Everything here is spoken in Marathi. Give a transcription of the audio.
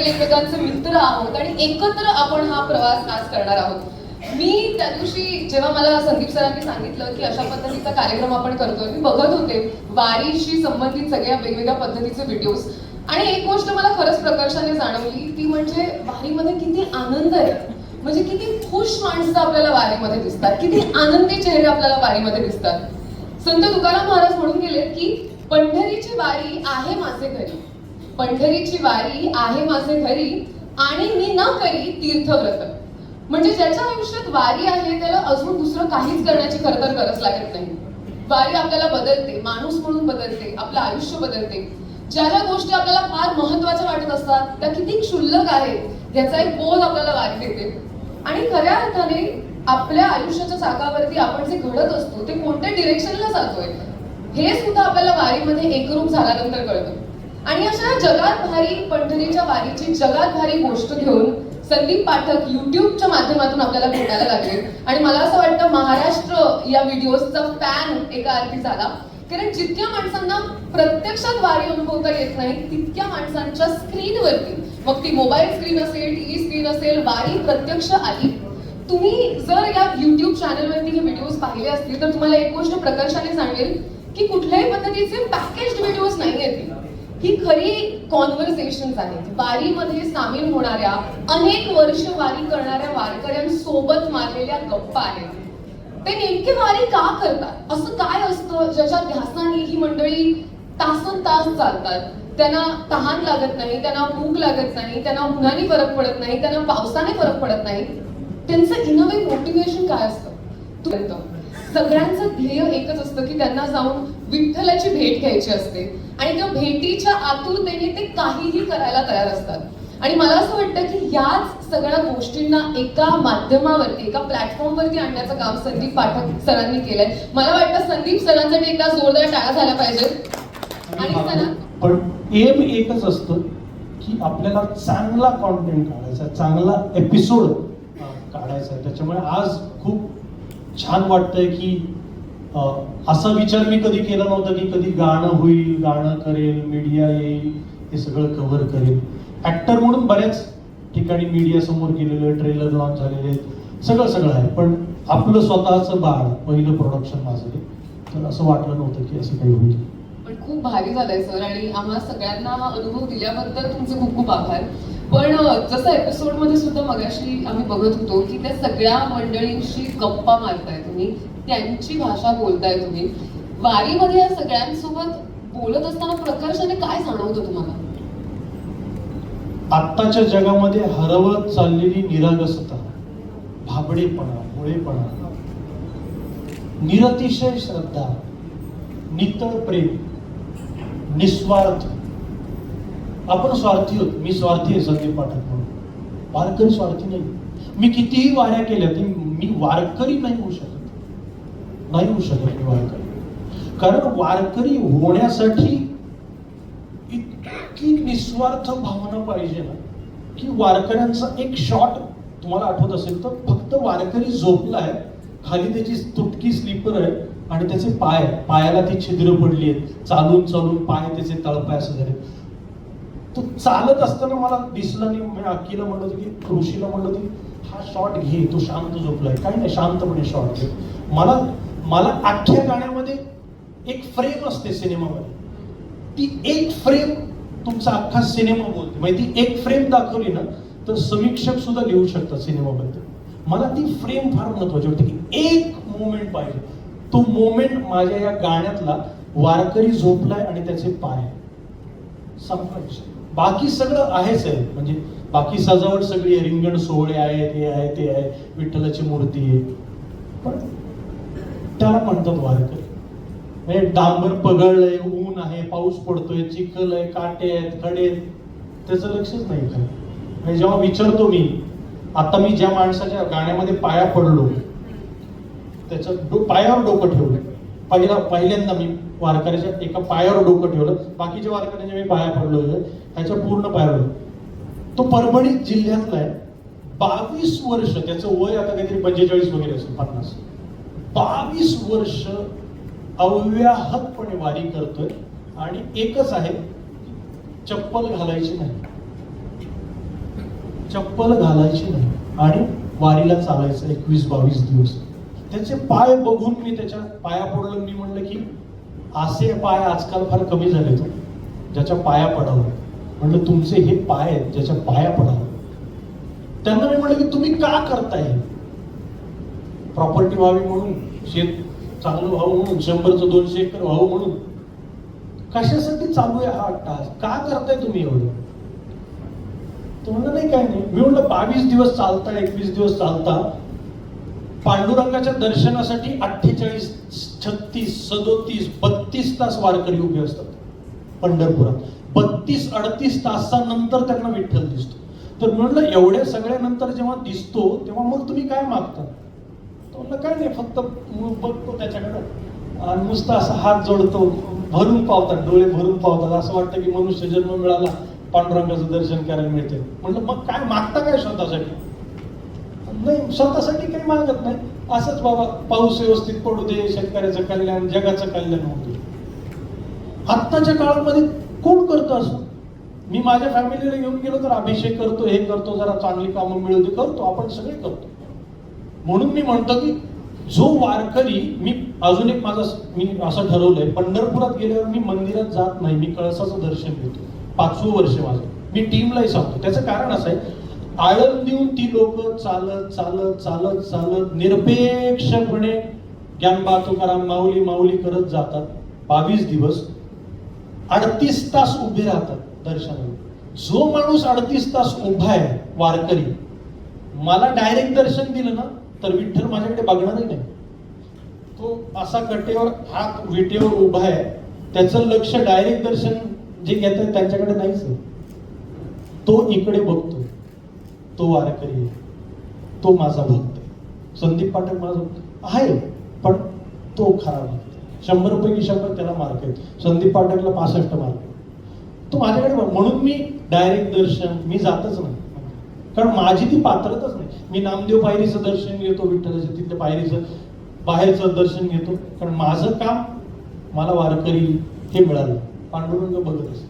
आपण एकमेकांचे मित्र आहोत आणि एकत्र आपण हा प्रवास आज करणार आहोत. मी त्या दिवशी जेव्हा मला संदीप सरांनी सांगितलं की अशा पद्धतीचा कार्यक्रम आपण करतोय मी बघत होते वारीशी संबंधित सगळ्या वेगवेगळ्या पद्धतीचे व्हिडिओज आणि एक गोष्ट मला खरंच प्रकर्षाने जाणवली ती म्हणजे वारीमध्ये किती आनंद आहे. म्हणजे किती खुश माणसं आपल्याला वारीमध्ये दिसतात किती आनंदी चेहरे आपल्याला वारीमध्ये दिसतात. संत तुकाराम महाराज म्हणून गेले की पंढरीची वारी आहे माझे घरी. पंढरीची वारी आहे माझे घरी आणि मी न करी तीर्थव्रत. म्हणजे ज्याच्या आयुष्यात वारी आहे त्याला अजून दुसरं काहीच करण्याची खरं तर गरज लागत नाही. वारी आपल्याला बदलते माणूस म्हणून बदलते आपलं आयुष्य बदलते. ज्या ज्या गोष्टी आपल्याला फार महत्त्वाच्या वाटत असतात त्या किती क्षुल्लक आहेत याचा एक बोध आपल्याला वारी देते. आणि खऱ्या अर्थाने आपल्या आयुष्याच्या चाकावरती आपण जे घडत असतो ते कोणत्या डिरेक्शनला जातोय हे सुद्धा आपल्याला वारीमध्ये एकरूप झाल्यानंतर कळतं. आणि अशा जगात भारी पंढरीच्या वारीची जगात भारी गोष्ट घेऊन संदीप पाठक युट्यूबच्या माध्यमातून आपल्याला भेटायला लागले. आणि मला असं वाटतं महाराष्ट्र या व्हिडिओजचा फॅन एका अर्थी झाला कारण जितक्या माणसांना प्रत्यक्षात वारी अनुभवता येत नाही तितक्या माणसांच्या स्क्रीनवरती मग ती मोबाईल स्क्रीन असेल टीव्ही स्क्रीन असेल वारी प्रत्यक्ष आली. तुम्ही जर या युट्यूब चॅनलवरती हे व्हिडिओज पाहिले असतील तर तुम्हाला एक गोष्ट प्रकर्षाने सांगेल की कुठल्याही पद्धतीचे पॅकेज व्हिडिओज नाही आहेत ही खरी कॉन्व्हर्सेशन आहेत. वारीमध्ये सामील होणाऱ्या अनेक वर्ष वारी करणाऱ्या वारकऱ्यांसोबत मारलेल्या गप्पा आहेत. ते नेमके वारी का करतात? असं काय असतं? ज्याच्या ध्यासाने ही मंडळी तासन तास चालतात. त्यांना तहान लागत नाही त्यांना भूक लागत नाही त्यांना उन्हाने फरक पडत नाही त्यांना पावसाने फरक पडत नाही. त्यांचं इनोवे मोटिवेशन काय असतं? तू सगळ्यांचं ध्येय एकच असतं की त्यांना जाऊन विठ्ठलाची भेट घ्यायची असते. आणि त्या भेटीच्या आतुरतेने ते काहीही करायला तयार असतात. आणि मला असं वाटतं की याच सगळ्या गोष्टींना एका माध्यमावरती एका प्लॅटफॉर्मवरती आणण्याचं काम संदीप पाठक सरांनी केलंय. मला वाटतं संदीप सरांसाठी एकदा जोरदार टाळ्या झाल्या पाहिजेत आणि सरा पण एम एकच असतं की आपल्याला चांगला कॉन्टेंट काढायचा चांगला एपिसोड काढायचा त्याच्यामुळे आज खूप छान वाटतंय की असा विचार मी कधी केला नव्हता की कधी गाणं होईल गाणं करेल मीडिया येईल हे सगळं कव्हर करेल. ऍक्टर म्हणून बऱ्याच ठिकाणी मीडिया समोर गेलेलं ट्रेलर लॉन्च झालेले आहेत. सगळं सगळं आहे. पण आपलं स्वतःचं बाळ पहिलं प्रोडक्शन माझं तर असं वाटलं नव्हतं की असं काही होईल. पण खूप भारी झालंय सर. आणि आम्हाला सगळ्यांना हा अनुभव दिल्याबद्दल तुमचे खूप खूप आभार. पण जसं एपिसोडमध्ये सुद्धा मगाशी आम्ही बघत होतो की त्या सगळ्या मंडळींशी गप्पा मारताय तुम्ही त्यांची भाषा बोलताय तुम्ही. वारीमध्ये या सगळ्यांसोबत बोलत असताना प्रकर्षाने काय जाणवतं तुम्हाला? आत्ताच्या जगामध्ये हरवत चाललेली निरागसता भाबडेपणा मुळेपणा निरतिशय श्रद्धा नितळ प्रेम निस्वार्थ आपण स्वार्थी होत. मी स्वार्थी आहे संदीप पाठक म्हणून. वारकरी स्वार्थी नाही. मी कितीही वाऱ्या केल्या तरी मी वारकरी नाही होऊ शकत. नाही होऊ शकत मी वारकरी. कारण वारकरी होण्यासाठी इतकी निस्वार्थ भावना पाहिजे ना की वारकऱ्यांचा एक शॉट तुम्हाला आठवत असेल तर फक्त वारकरी झोपलाय खाली त्याची तुटकी स्लीपर आहे आणि त्याचे पाय पायाला ती छिद्र पडली आहेत. चालून चालून पाय त्याचे तळपाय असं झाले. तो चालत असताना मला दिसला नाही. मी अक्कीला म्हणलं होतं की ऋषीला म्हणलं होतं की हा शॉट घे तो शांत झोपलाय. काही नाही शांतपणे शॉट घे. मला मला अख्ख्या गाण्यामध्ये एक फ्रेम असते सिनेमामध्ये. ती एक फ्रेम तुमचा अख्खा सिनेमा बोलते. म्हणजे ती एक फ्रेम दाखवली ना तर समीक्षक सुद्धा लिहू शकतात सिनेमाबद्दल. मला ती फ्रेम फार महत्वाची वाटते की एक मोमेंट पाहिजे. तो मोमेंट माझ्या या गाण्यातला वारकरी झोपलाय आणि त्याचे पाय संपला बाकी सगळं आहेच आहे म्हणजे बाकी सजावट सगळी आहे. रिंगण सोहळे आहेत हे आहे ते आहे. विठ्ठलाची मूर्ती आहे. पण त्याला म्हणतात वारकरी. म्हणजे डांबर पगळलंय ऊन आहे पाऊस पडतोय चिखल आहे काटे आहेत खडे आहेत. त्याचं लक्षच नाही काय म्हणजे जेव्हा विचारतो मी आता मी ज्या माणसाच्या गाण्यामध्ये पाया पडलो त्याच्या डो- पायावर डोकं ठेवलं. पहिला पहिल्यांदा मी वारकऱ्याच्या एका पायावर डोकं ठेवलं. बाकीच्या वारकऱ्यांच्या मी पाया पडलो त्याच्या पूर्ण पायावर तो परभणी जिल्ह्यातला आहे. बावीस वर्ष त्याचं वय आता काहीतरी पंचेचाळीस वगैरे असेल पन्नास. बावीस वर्ष अव्याहतपणे वारी करतोय आणि एकच आहे चप्पल घालायची नाही. चप्पल घालायची नाही आणि वारीला चालायचं एकवीस बावीस दिवस. त्याचे पाय बघून मी त्याच्या पाया पडलो. मी म्हणलं की असे पाय आजकाल फार कमी झाले तो हो. ज्याच्या पाया पडावं. म्हणलं तुमचे हे पाय आहेत ज्याच्या पाया पडावं. त्यांना मी म्हणलं की तुम्ही का करताय प्रॉपर्टी व्हावी म्हणून शेत चांगलं व्हावं म्हणून शंभरचं दोनशे एकर व्हावं म्हणून. कशासाठी चालू आहे हा टास्क का करताय तुम्ही एवढं? तो म्हणलं नाही काय नाही. मी म्हणलं बावीस दिवस चालता एकवीस दिवस चालता. पांडुरंगाच्या दर्शनासाठी अठ्ठेचाळीस छत्तीस सदोतीस बत्तीस तास वारकरी उभे असतात पंढरपुरात. बत्तीस अडतीस तासानंतर त्यांना विठ्ठल दिसतो. तर म्हणलं एवढ्या सगळ्यानंतर जेव्हा दिसतो तेव्हा मग तुम्ही काय मागता? तो म्हणलं काय नाही फक्त बघतो त्याच्याकडं. आणि नुसतं असा हात जोडतो भरून पावतात डोळे भरून पावतात. असं वाटतं की मनुष्य जन्म मिळाला पांडुरंगाचं दर्शन करायला मिळते म्हणलं मग काय मागता काय स्वतःसाठी नाही स्वतःसाठी काही मागत नाही. असंच बाबा पाऊस व्यवस्थित पडू दे शेतकऱ्याचं कल्याण जगाचं कल्याण होऊ दे. आत्ताच्या काळामध्ये कोण करतो असं? मी माझ्या फॅमिलीला घेऊन गेलो तर अभिषेक करतो हे करतो जरा चांगली कामं मिळू दे करतो आपण सगळे करतो. म्हणून मी म्हणतो की जो वारकरी मी अजून एक माझा मी असं ठरवलंय पंढरपुरात गेल्यावर मी मंदिरात जात नाही मी कळसाचं दर्शन घेतो. पाचवं वर्ष माझं. मी टीमलाही सांगतो. त्याचं कारण असं आहे आळंदीहून ती लोक चालत चालत चालत चालत निरपेक्षपणे ज्ञानबा तुकाराम माऊली माऊली करत जातात. बावीस दिवस अडतीस तास उभे राहतात दर्शनाला. जो माणूस अडतीस तास उभा आहे वारकरी मला डायरेक्ट दर्शन दिलं ना तर विठ्ठल माझ्याकडे बघणारही नाही. तो असा कटेवर हात विटेवर उभा आहे त्याचं लक्ष डायरेक्ट दर्शन जे घेत त्यांच्याकडे नाहीच तो इकडे बघतो. तो वारकरी आहे. तो माझा भक्त आहे. संदीप पाठक माझा भक्त आहे. पण तो खरा भक्त शंभर पैकी शंभर त्याला मार्क आहेत. संदीप पाठकला पासष्ट मार्क आहेत. तो माझ्याकडे म्हणून मी डायरेक्ट दर्शन मी जातच नाही. कारण माझी ती पात्रताच नाही. मी नामदेव पायरीचं दर्शन घेतो विठ्ठलाचं तिथल्या पायरीचं बाहेरचं दर्शन घेतो. कारण माझं काम मला वारकरी हे मिळालं. पांडुरंग बघत असतो.